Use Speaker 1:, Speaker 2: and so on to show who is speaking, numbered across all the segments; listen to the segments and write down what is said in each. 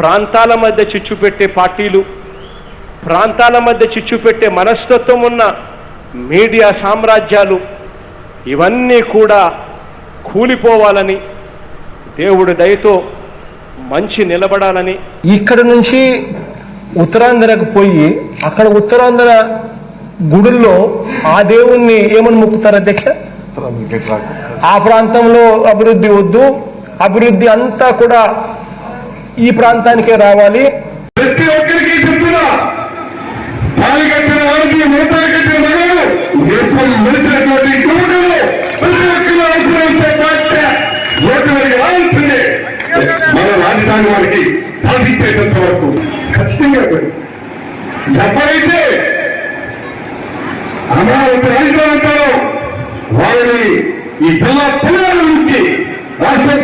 Speaker 1: ప్రాంతాల మధ్య చిచ్చు పెట్టే పార్టీలు ప్రాంతాల మధ్య చిచ్చు పెట్టే మనస్తత్వం ఉన్న మీడియా సామ్రాజ్యాలు ఇవన్నీ కూడా కూలిపోవాలని దేవుడి దయతో మంచి నిలబడాలని.
Speaker 2: ఇక్కడ నుంచి ఉత్తరాంధ్రకు పోయి అక్కడ ఉత్తరాంధ్ర గుడుల్లో ఆ దేవుణ్ణి ఏమని మొక్కుతారు అధ్యక్ష? ఆ ప్రాంతంలో అభివృద్ధి వద్దు అభివృద్ధి అంతా కూడా ఈ ప్రాంతానికే రావాలి.
Speaker 3: ప్రతి ఒక్కరికి చెప్తున్నా తాళి కట్టిన వారికి మూటలు కట్టిన మగలు దేశం నిలిచినటువంటి యువకులు ప్రతి ఒక్కరు బాధ్యత మన రాజధాని వారికి సాధించేటంత వరకు ఖచ్చితంగా ఎవరైతే అమరావతి రాజధాని అంటారో వారిని ఈ జిల్లా పిల్లల నుంచి రాష్ట్రం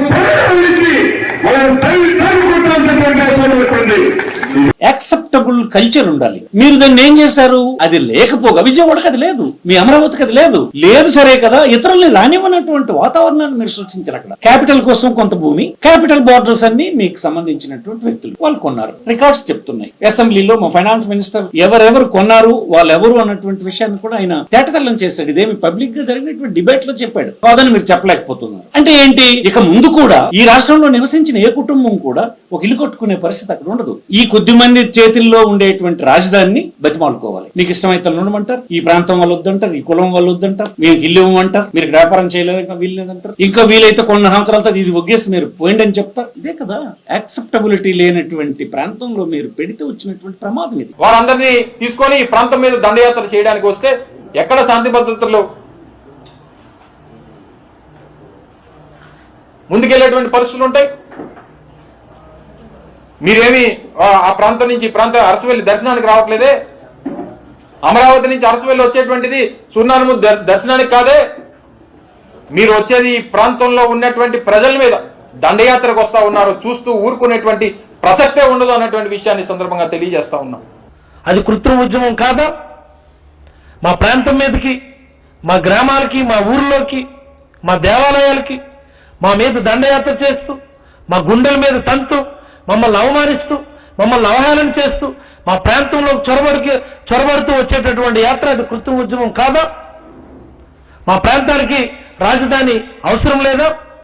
Speaker 3: Thank you.
Speaker 4: యాక్సెప్టబుల్ కల్చర్ ఉండాలి. మీరు దాన్ని ఏం చేశారు? అది లేకపోగా విజయవాడకి అది లేదు. మీ అమరావతికి అది లేదు. లేదు సరే కదా ఇతరుల్ని రానివ్వనటువంటి వాతావరణాన్ని మీరు సృష్టించారు అక్కడ. క్యాపిటల్ కోసం కొంత భూమి క్యాపిటల్ బార్డర్స్ అన్ని మీకు సంబంధించినటువంటి వ్యక్తులు వాళ్ళు కొన్నారు. రికార్డ్స్ చెప్తున్నాయి. అసెంబ్లీలో మా ఫైనాన్స్ మినిస్టర్ ఎవరెవరు కొన్నారు వాళ్ళు ఎవరు అన్నటువంటి విషయాన్ని కూడా ఆయన తేటతల్లం చేశాడు. ఇదేమి పబ్లిక్గా జరిగినటువంటి డిబేట్లో చెప్పాడు. కాదని మీరు చెప్పలేకపోతున్నారు. అంటే ఏంటి? ఇక ముందు కూడా ఈ రాష్ట్రంలో నివసించిన ఏ కుటుంబం కూడా ఒక ఇల్లు కట్టుకునే పరిస్థితి అక్కడ ఉండదు. ఈ కొద్ది మంది చేతుల్లో ఉండేటువంటి రాజధానిని బతిమాలుకోవాలి. మీకు ఇష్టమైతే ఉండమంటారు ఈ ప్రాంతం వాళ్ళు వద్దంటారు ఈ కులం వాళ్ళు వద్దంటారు మీకు ఇల్లు ఇవ్వమంటారు మీరు వ్యాపారం చేయలేదు వీల్లేదంటారు. ఇంకా వీలైతే కొన్ని సంవత్సరాలతో ఇది ఒగ్గేసి మీరు పోయిండి అని చెప్తారు. ఇదే కదా యాక్సెప్టబిలిటీ లేనటువంటి ప్రాంతంలో మీరు పెడితే వచ్చినటువంటి ప్రమాదం ఇది.
Speaker 5: వారందరినీ తీసుకొని ఈ ప్రాంతం మీద దండయాత్ర చేయడానికి వస్తే ఎక్కడ శాంతి భద్రతలు? ముందుకెళ్ళేటువంటి పరిస్థితులు ఉంటాయి. మీరేమి ఆ ప్రాంతం నుంచి ఈ ప్రాంతం అరసవెల్లి దర్శనానికి రావట్లేదే? అమరావతి నుంచి అరసవెల్లి వచ్చేటువంటిది సున్నాను దర్శనానికి కాదే. మీరు వచ్చేది ఈ ప్రాంతంలో ఉన్నటువంటి ప్రజల మీద దండయాత్రకు వస్తా ఉన్నారు చూస్తూ ఊరుకునేటువంటి ప్రసక్తే ఉండదు అన్నటువంటి విషయాన్ని సందర్భంగా తెలియజేస్తా ఉన్నాం.
Speaker 6: అది కృత్రిమ ఉద్యమం కాదా? మా ప్రాంతం మీదకి మా గ్రామాలకి మా ఊర్లోకి మా దేవాలయాలకి మా మీద దండయాత్ర చేస్తూ మా గుండెల మీద తంతు మమ్మల్ని అవమానిస్తూ మమ్మల్ని అవహేళన చేస్తూ మా ప్రాంతంలో చొరబడికి చొరబడుతూ వచ్చేటటువంటి యాత్ర అది కృత్రిమ ఉద్యమం కాదా? మా ప్రాంతానికి రాజధాని అవసరం లేదా?